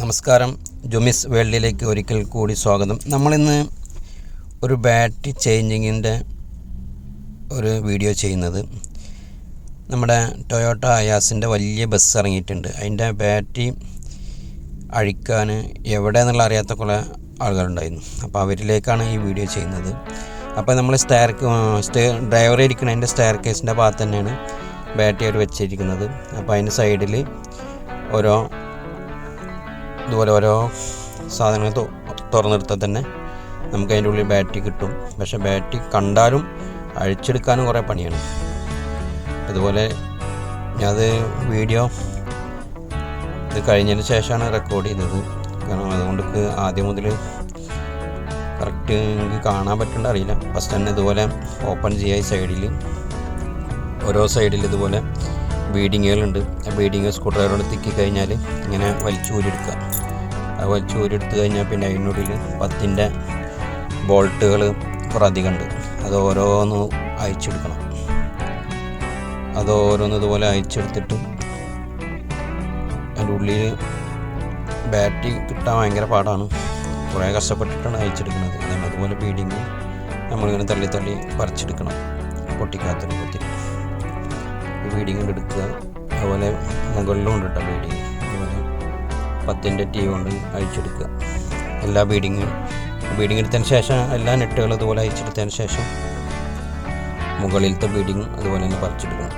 നമസ്കാരം. ജുമിസ് വേൾഡിലേക്ക് ഒരിക്കൽ കൂടി സ്വാഗതം. നമ്മളിന്ന് ഒരു ബാറ്ററി ചേഞ്ചിങ്ങിന്റെ ഒരു വീഡിയോ ചെയ്യുന്നത്. നമ്മുടെ ടൊയോട്ട അയാസിന്റെ വലിയ ബസ് ഇറങ്ങിയിട്ടുണ്ട്. അതിന്റെ ബാറ്ററി അഴിക്കാൻ എവിടെയെന്നുള്ള അറിയാത്ത കുറേ ആളുകളുണ്ടായിരുന്നു അപ്പോൾ അവരിലേക്കാണ് ഈ വീഡിയോ ചെയ്യുന്നത്. അപ്പോൾ നമ്മൾ സ്റ്റയർ സ്റ്റേ ഡ്രൈവർ ഇരിക്കുന്നതിന്റെ സ്റ്റയർ കേസിന്റെ ഭാഗത്ത് തന്നെയാണ് ബാറ്ററി അവർ വെച്ചിരിക്കുന്നത്. അപ്പോൾ അതിന്റെ സൈഡിൽ ഓരോ ഇതുപോലെ ഓരോ സാധനങ്ങൾ തുറന്നെടുത്താൽ തന്നെ നമുക്ക് അതിന്റെ ഉള്ളിൽ ബാറ്ററി കിട്ടും. പക്ഷെ ബാറ്ററി കണ്ടാലും അഴിച്ചെടുക്കാനും കുറേ പണിയാണ്. അതുപോലെ ഞാനത് വീഡിയോ ഇത് കഴിഞ്ഞതിന് ശേഷമാണ് റെക്കോർഡ് ചെയ്തത്. കാരണം അതുകൊണ്ട് ആദ്യം മുതൽ കറക്റ്റ് എനിക്ക് കാണാൻ പറ്റേണ്ട അറിയില്ല. ഫസ്റ്റ് തന്നെ ഇതുപോലെ ഓപ്പൺ ചെയ്യാൻ സൈഡിൽ ഓരോ സൈഡിൽ ഇതുപോലെ ബീഡിങ്ങുകളുണ്ട് ആ ബീഡിങ് സ്ക്രൂ ഡ്രൈവറോട് തിക്കി കഴിഞ്ഞാൽ ഇങ്ങനെ വലിച്ചു ഊരിയെടുക്കുക. ആ വലിച്ചു ഊരിയെടുത്ത് കഴിഞ്ഞാൽ പിന്നെ അതിനുള്ളിൽ പത്തിന്റെ ബോൾട്ടുകൾ കുറേ അധികം ഉണ്ട്. അത് ഓരോന്ന് അയച്ചെടുക്കണം അത് ഓരോന്ന് ഇതുപോലെ അയച്ചെടുത്തിട്ട് അതിന്റെ ഉള്ളിൽ ബാറ്ററി കിട്ടാൻ ഭയങ്കര പാടാണ്. കുറേ കഷ്ടപ്പെട്ടിട്ടാണ് അയച്ചെടുക്കുന്നത് അതുപോലെ ബീഡിങ് നമ്മളിങ്ങനെ തള്ളി തള്ളി പറിച്ചെടുക്കണം. പൊട്ടിക്കാത്തൊരു ബീഡിങ് കൊണ്ട് എടുക്കുക. അതുപോലെ മുകളിലും ഉണ്ട് കേട്ടോ ബീഡിങ് പത്തിന്റെ ടീ കൊണ്ട് അഴിച്ചെടുക്കുക. എല്ലാ ബീഡിങ്ങും ബീഡിങ് എടുത്തതിന് ശേഷം എല്ലാ നെട്ടുകളും ഇതുപോലെ അയച്ചെടുത്തതിന് ശേഷം മുകളിലത്തെ ബീഡിങ് അതുപോലെ തന്നെ പറിച്ചെടുക്കണം.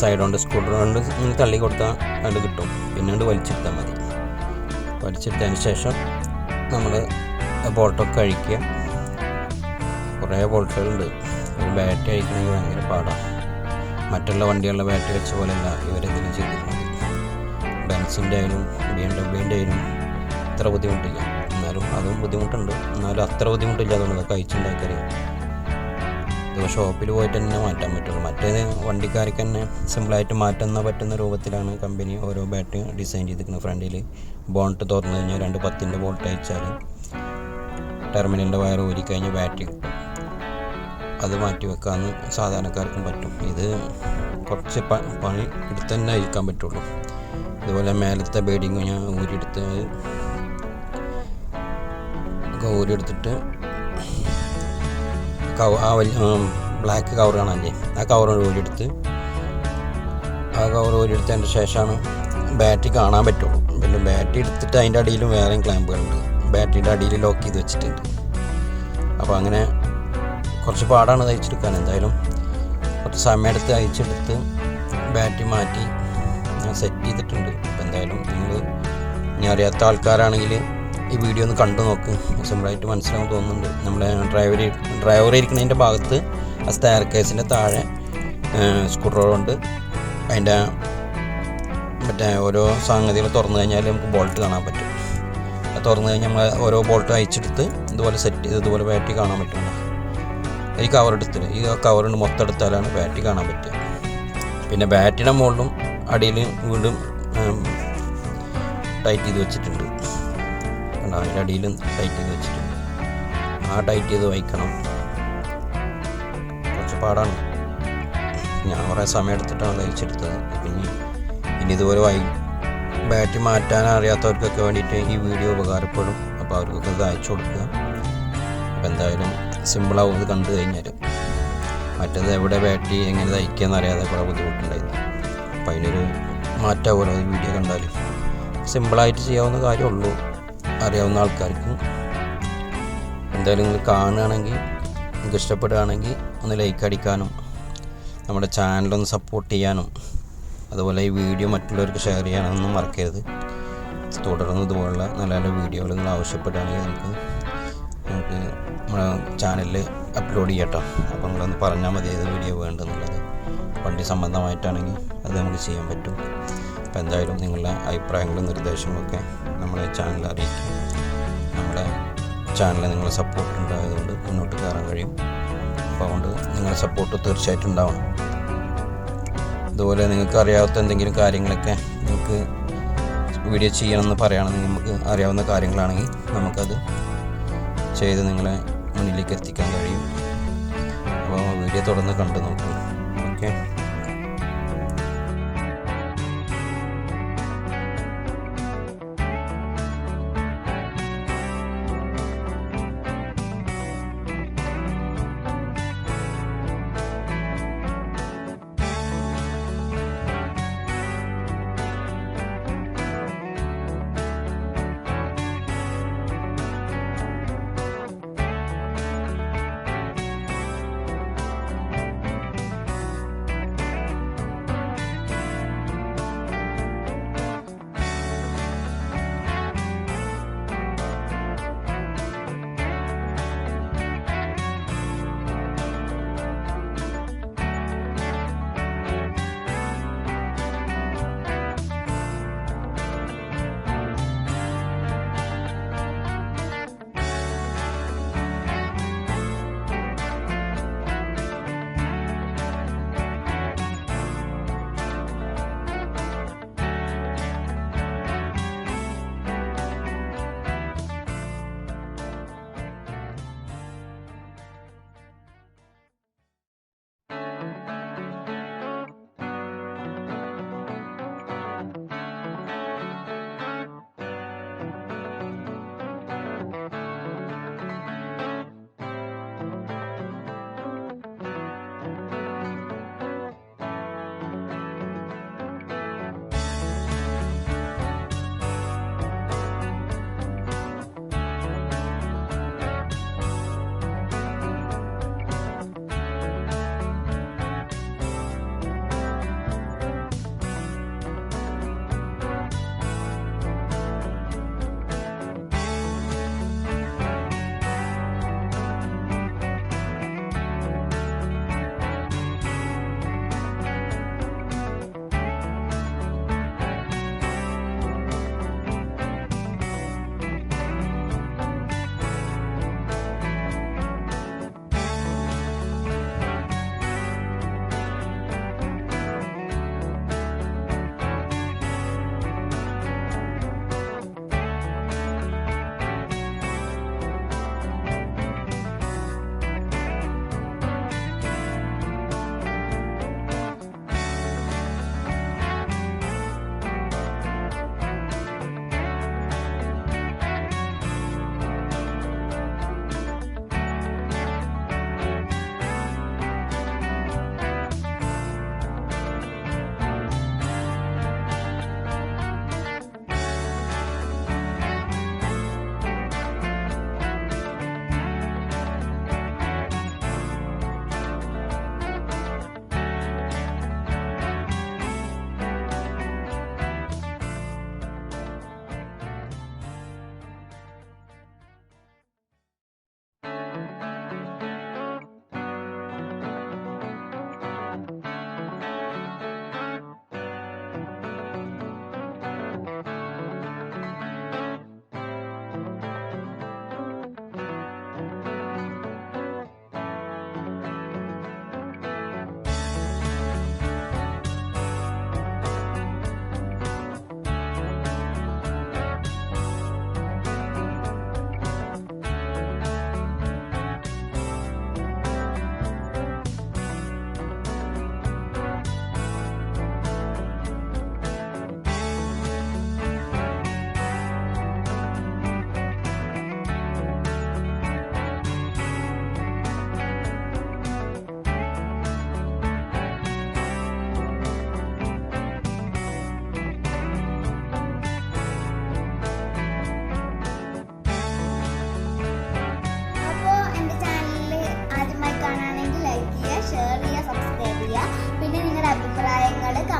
സൈഡ് കൊണ്ട് സ്കൂൾ കൊണ്ട് ഇങ്ങനെ തള്ളി കൊടുത്താൽ അത് കിട്ടും. പിന്നീട് വലിച്ചെടുത്താൽ മതി. വലിച്ചെടുത്തതിന് ശേഷം നമ്മൾ ബോൾട്ടൊക്കെ അഴിക്കുക. കുറേ ബോൾട്ടുകളുണ്ട്. ഒരു ബാറ്ററി അഴിക്കണമെങ്കിൽ ഭയങ്കര പാടാണ് മറ്റുള്ള വണ്ടികളുടെ ബാറ്ററി വെച്ച പോലെയല്ല ഇവരെന്തെങ്കിലും ചെയ്തിരുന്നത് ബെൻസിന്റെ ആയാലും ബി എം ഡബ്ല്യുവിന്റെ ആയാലും അത്ര ബുദ്ധിമുട്ടില്ല. എന്നാലും അതും ബുദ്ധിമുട്ടുണ്ട്. എന്നാലും അത്ര ബുദ്ധിമുട്ടില്ല അതുകൊണ്ട് അയച്ചുണ്ടാക്കാൻ ഇത് ഷോപ്പിൽ പോയിട്ട് തന്നെ മാറ്റാൻ പറ്റുള്ളൂ. മറ്റേത് വണ്ടിക്കാർക്ക് തന്നെ സിമ്പിളായിട്ട് മാറ്റുന്ന പറ്റുന്ന രൂപത്തിലാണ് കമ്പനി ഓരോ ബാറ്ററി ഡിസൈൻ ചെയ്തിരിക്കുന്നത്. ഫ്രണ്ടിൽ ബോണ്ട് തുറന്നു കഴിഞ്ഞാൽ രണ്ട് പത്തിന്റെ ബോൾട്ട് അയച്ചാൽ ടെർമിനലിന്റെ വയർ ഊരി കഴിഞ്ഞാൽ ബാറ്ററി കിട്ടും. അത് മാറ്റി വെക്കാമെന്ന് സാധാരണക്കാർക്കും പറ്റും. ഇത് കുറച്ച് പണി എടുത്ത് തന്നെ അയക്കാൻ പറ്റുള്ളൂ. ഇതുപോലെ മേലത്തെ ബേഡിങ് ഞാൻ ഊരിയെടുത്ത് ഒക്കെ ഊരിയെടുത്തിട്ട് കവ ആ വലിയ ബ്ലാക്ക് കവർ കാണാനില്ലേ? ആ കവർ ഊരിയെടുത്ത് ആ കവർ ഊരിയെടുത്തതിന്റെ ശേഷമാണ് ബാറ്ററി കാണാൻ പറ്റുള്ളൂ. പിന്നെ ബാറ്ററി എടുത്തിട്ട് അതിന്റെ അടിയിലും വേറെയും ക്ലാമ്പുകളുണ്ട് ബാറ്ററിയുടെ അടിയിൽ ലോക്ക് ചെയ്ത് വെച്ചിട്ടുണ്ട്. അപ്പോൾ അങ്ങനെ കുറച്ച് പാടാണ് തയ്ച്ചെടുക്കാൻ. എന്തായാലും കുറച്ച് സമയമെടുത്ത് അയച്ചെടുത്ത് ബാറ്ററി മാറ്റി ഞാൻ സെറ്റ് ചെയ്തിട്ടുണ്ട്. അപ്പോൾ എന്തായാലും നിങ്ങൾ ഇനി അറിയാത്ത ആൾക്കാരാണെങ്കിൽ ഈ വീഡിയോ ഒന്ന് കണ്ടു നോക്ക്. സിമ്പിളായിട്ട് മനസ്സിലാവും തോന്നുന്നുണ്ട്. നമ്മുടെ ഡ്രൈവർ ഡ്രൈവർ ഇരിക്കുന്നതിന്റെ ഭാഗത്ത് ആ സ്റ്റയർ കേസിന്റെ താഴെ സ്ക്രൂ അതിന്റെ മറ്റേ ഓരോ സംഗതികൾ തുറന്നു കഴിഞ്ഞാൽ നമുക്ക് ബോൾട്ട് കാണാൻ പറ്റും. അത് തുറന്നു കഴിഞ്ഞാൽ നമ്മൾ ഓരോ ബോൾട്ട് അയച്ചെടുത്ത് ഇതുപോലെ സെറ്റ് ചെയ്ത് ഇതുപോലെ ബാറ്ററി കാണാൻ പറ്റുള്ളൂ ഈ കവർ എടുത്തിട്ട് ഈ കവർ കൊണ്ട് മൊത്തം എടുത്താലാണ് ബാറ്ററി കാണാൻ പറ്റുക. പിന്നെ ബാറ്ററിയുടെ മുകളിലും അടിയിൽ വീണ്ടും ടൈറ്റ് ചെയ്ത് വെച്ചിട്ടുണ്ട്. കണ്ടോ? അതിന്റെ അടിയിലും ടൈറ്റ് ചെയ്ത് വെച്ചിട്ടുണ്ട്. ആ ടൈറ്റ് ചെയ്ത് വയ്ക്കണം. കുറച്ച് പാടാണ്. ഞാൻ കുറേ സമയം എടുത്തിട്ടാണ് തയ്ച്ചെടുത്തത്. പിന്നെ ഇനി ഇതുപോലെ വൈ ബാറ്റ് മാറ്റാൻ അറിയാത്തവർക്കൊക്കെ വേണ്ടിയിട്ട് ഈ വീഡിയോ ഉപകാരപ്പെടും. അപ്പോൾ അവർക്കൊക്കെ ഇത് അയച്ചു കൊടുക്കുക. അപ്പോൾ എന്തായാലും സിമ്പിളാവും ഇത് കണ്ടു കഴിഞ്ഞാൽ മറ്റത് എവിടെ ബാറ്റ് എങ്ങനെ തയ്ക്കുക എന്നറിയാതെ കുറേ ബുദ്ധിമുട്ടുണ്ടായിരുന്നു. അപ്പോൾ അതിനൊരു മാറ്റാവുമല്ലോ അത് വീഡിയോ കണ്ടാൽ സിമ്പിളായിട്ട് ചെയ്യാവുന്ന കാര്യമുള്ളൂ. അറിയാവുന്ന ആൾക്കാർക്ക്. എന്തായാലും നിങ്ങൾ കാണുകയാണെങ്കിൽ നിങ്ങൾക്ക് ഇഷ്ടപ്പെടുകയാണെങ്കിൽ ഒന്ന് ലൈക്ക് അടിക്കാനും നമ്മുടെ ചാനലൊന്ന് സപ്പോർട്ട് ചെയ്യാനും അതുപോലെ ഈ വീഡിയോ മറ്റുള്ളവർക്ക് ഷെയർ ചെയ്യാനൊന്നും മറക്കരുത്. തുടർന്ന് ഇതുപോലുള്ള നല്ല നല്ല വീഡിയോകൾ നിങ്ങൾ ആവശ്യപ്പെടുകയാണെങ്കിൽ നമുക്ക് നമുക്ക് നമ്മുടെ ചാനലിൽ അപ്ലോഡ് ചെയ്യട്ടോ അപ്പോൾ നിങ്ങളൊന്ന് പറഞ്ഞാൽ മതി ഏത് വീഡിയോ വേണ്ടെന്നുള്ളത്. വണ്ടി സംബന്ധമായിട്ടാണെങ്കിൽ അത് നമുക്ക് ചെയ്യാൻ പറ്റും. അപ്പോൾ എന്തായാലും നിങ്ങളുടെ അഭിപ്രായങ്ങളും നിർദ്ദേശങ്ങളൊക്കെ നമ്മളെ ചാനൽ അറിയിക്കും. നമ്മുടെ ചാനലിൽ നിങ്ങളെ സപ്പോർട്ട് ഉണ്ടായതുകൊണ്ട് മുന്നോട്ട് കയറാൻ കഴിയും. അപ്പോൾ അതുകൊണ്ട് നിങ്ങളുടെ സപ്പോർട്ട് തീർച്ചയായിട്ടും ഉണ്ടാവണം. അതുപോലെ നിങ്ങൾക്ക് അറിയാത്ത എന്തെങ്കിലും കാര്യങ്ങളൊക്കെ നിങ്ങൾക്ക് വീഡിയോ ചെയ്യണമെന്ന് പറയുകയാണെങ്കിൽ നമുക്ക് അറിയാവുന്ന കാര്യങ്ങളാണെങ്കിൽ നമുക്കത് ചെയ്ത് നിങ്ങളെ മുന്നിലേക്ക് എത്തിക്കാൻ കഴിയും. അപ്പോൾ വീഡിയോ തുടർന്ന് കണ്ടു നോക്കൂ. ഓക്കെ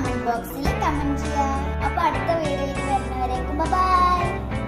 കമന്റ് ബോക്സിൽ കമന്റ് ചെയ്യുക അപ്പൊ അടുത്ത വീഡിയോയിൽ വരുന്നവരേക്കും ബൈ